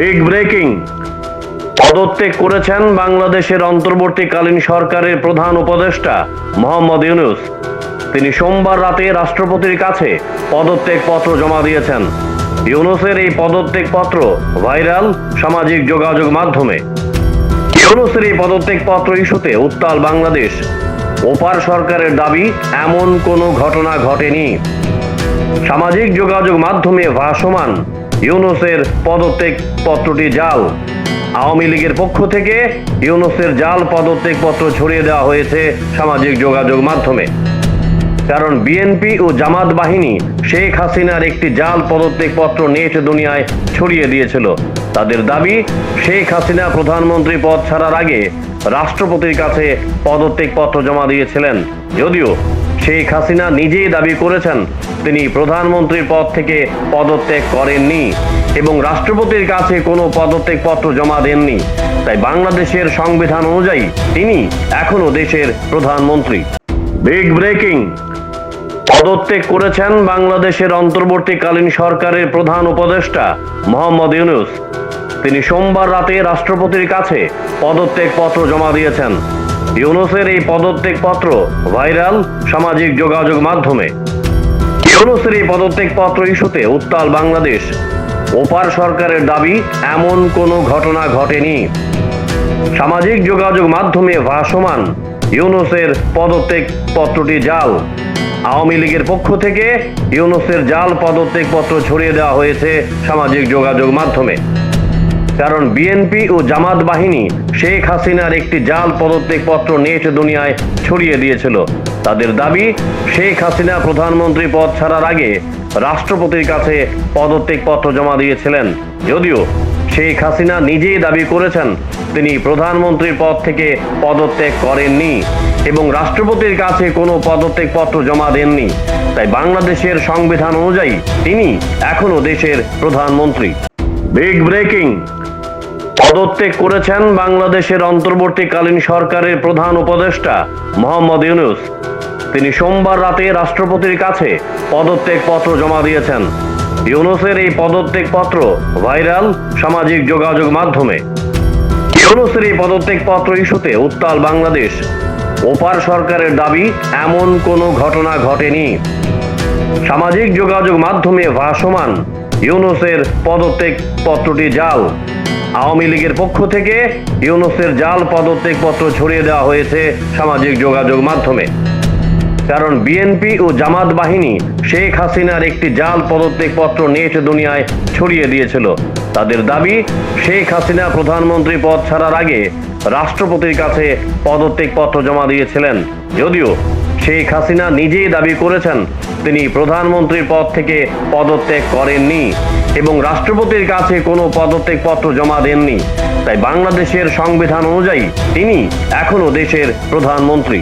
Big breaking পদত্যাগ করেছেন বাংলাদেশের অন্তর্বর্তীকালীন সরকারের প্রধান উপদেষ্টা মোহাম্মদ ইউনুস। তিনি সোমবার রাতে রাষ্ট্রপতির কাছে পদত্যাগ পত্র জমা দিয়েছেন। ইউনুসের এই পদত্যাগ পত্র ভাইরাল সামাজিক যোগাযোগ মাধ্যমে। ইউনুসের এই পদত্যাগ পত্র ইস্যুতে উত্তাল বাংলাদেশ। ওপার সরকারের দাবি, এমন কোনো ঘটনা ঘটেনি। সামাজিক যোগাযোগ মাধ্যমে ভাসমান ইউনুসের পদত্যাগ পত্রটি জাল। আওয়ামী লীগের পক্ষ থেকে ইউনুসের জাল পদত্যাগ পত্র ছড়িয়ে দেওয়া হয়েছে সামাজিক যোগাযোগ মাধ্যমে। কারণ বিএনপি ও জামাত বাহিনী শেখ হাসিনার একটি জাল পদত্যাগ পত্র নেট দুনিয়ায় ছড়িয়ে দিয়েছিল। তাদের দাবি, শেখ হাসিনা প্রধানমন্ত্রী পদ ছাড়ার আগে রাষ্ট্রপতির কাছে পদত্যাগ পত্র জমা দিয়েছিলেন। যদিও শেখ হাসিনা নিজেই দাবি করেছেন, তিনি প্রধানমন্ত্রীর পদ থেকে পদত্যাগ করেননি এবং রাষ্ট্রপতির কাছে কোনো পদত্যাগ পত্র জমা দেননি। তাই বাংলাদেশের সংবিধান অনুযায়ী তিনি এখনও দেশের প্রধানমন্ত্রী। বিগ ব্রেকিং পদত্যাগ করেছেন বাংলাদেশের অন্তর্বর্তীকালীন সরকারের প্রধান উপদেষ্টা মোহাম্মদ ইউনুস। তিনি সোমবার রাতে রাষ্ট্রপতির কাছে পদত্যাগ পত্র জমা দিয়েছেন। ইউনুসের এই পদত্যাগ পত্র ভাইরাল সামাজিক যোগাযোগ মাধ্যমে। ইউনুসের এই পদত্যাগ পত্র ইস্যুতে উত্তাল বাংলাদেশ। ওপার সরকারের দাবি, এমন কোনো ঘটনা ঘটেনি। সামাজিক যোগাযোগ মাধ্যমে ভাসমান ইউনুসের পদত্যাগ পত্রটি জাল। আওয়ামী লীগের পক্ষ থেকে ইউনুসের জাল পদত্যাগ পত্র ছড়িয়ে দেওয়া হয়েছে সামাজিক যোগাযোগ মাধ্যমে। কারণ বিএনপি ও জামাত বাহিনী শেখ হাসিনার একটি জাল পদত্যাগ পত্র নেট দুনিয়ায় ছড়িয়ে দিয়েছিল। তাদের দাবি, শেখ হাসিনা প্রধানমন্ত্রী পদ ছাড়ার আগে রাষ্ট্রপতির কাছে পদত্যাগ পত্র জমা দিয়েছিলেন। যদিও শেখ হাসিনা নিজেই দাবি করেছেন, তিনি প্রধানমন্ত্রীর পদ থেকে পদত্যাগ করেননি এবং রাষ্ট্রপতির কাছে কোনো পদত্যাগ পত্র জমা দেননি। তাই বাংলাদেশের সংবিধান অনুযায়ী তিনি এখনও দেশের প্রধানমন্ত্রী। বিগ ব্রেকিং পদত্যাগ করেছেন বাংলাদেশের অন্তর্বর্তীকালীন সরকারের প্রধান উপদেষ্টা মোহাম্মদ ইউনুস। তিনি সোমবার রাতে রাষ্ট্রপতির কাছে পদত্যাগ পত্র জমা দিয়েছেন। ইউনুসের এই পদত্যাগ পত্র ভাইরাল সামাজিক যোগাযোগ মাধ্যমে। ইউনুসের এই পদত্যাগ পত্র ইস্যুতে উত্তাল বাংলাদেশ। ওপার সরকারের দাবি, এমন কোনো ঘটনা ঘটেনি। সামাজিক যোগাযোগ মাধ্যমে ভাসমান ইউনুসের পদত্যাগ পত্রটি জাল। আওয়ামী লীগের পক্ষ থেকে ইউনুসের জাল পদত্যাগ পত্র ছড়িয়ে দেওয়া হয়েছে সামাজিক যোগাযোগ মাধ্যমে। কারণ বিএনপি ও জামাত বাহিনী শেখ হাসিনার একটি জাল পদত্যাগ পত্র নেট দুনিয়ায় ছড়িয়ে দিয়েছিল। তাদের দাবি, শেখ হাসিনা প্রধানমন্ত্রী পদ ছাড়ার আগে রাষ্ট্রপতির কাছে পদত্যাগ পত্র জমা দিয়েছিলেন। যদিও শেখ হাসিনা নিজেই দাবি করেছেন তিনি প্রধানমন্ত্রীর পদ থেকে পদত্যাগ করেননি এবং রাষ্ট্রপতির কাছে কোনো পদত্যাগ পত্র জমা দেননি। তাই বাংলাদেশের সংবিধান অনুযায়ী তিনি এখনও দেশের প্রধানমন্ত্রী।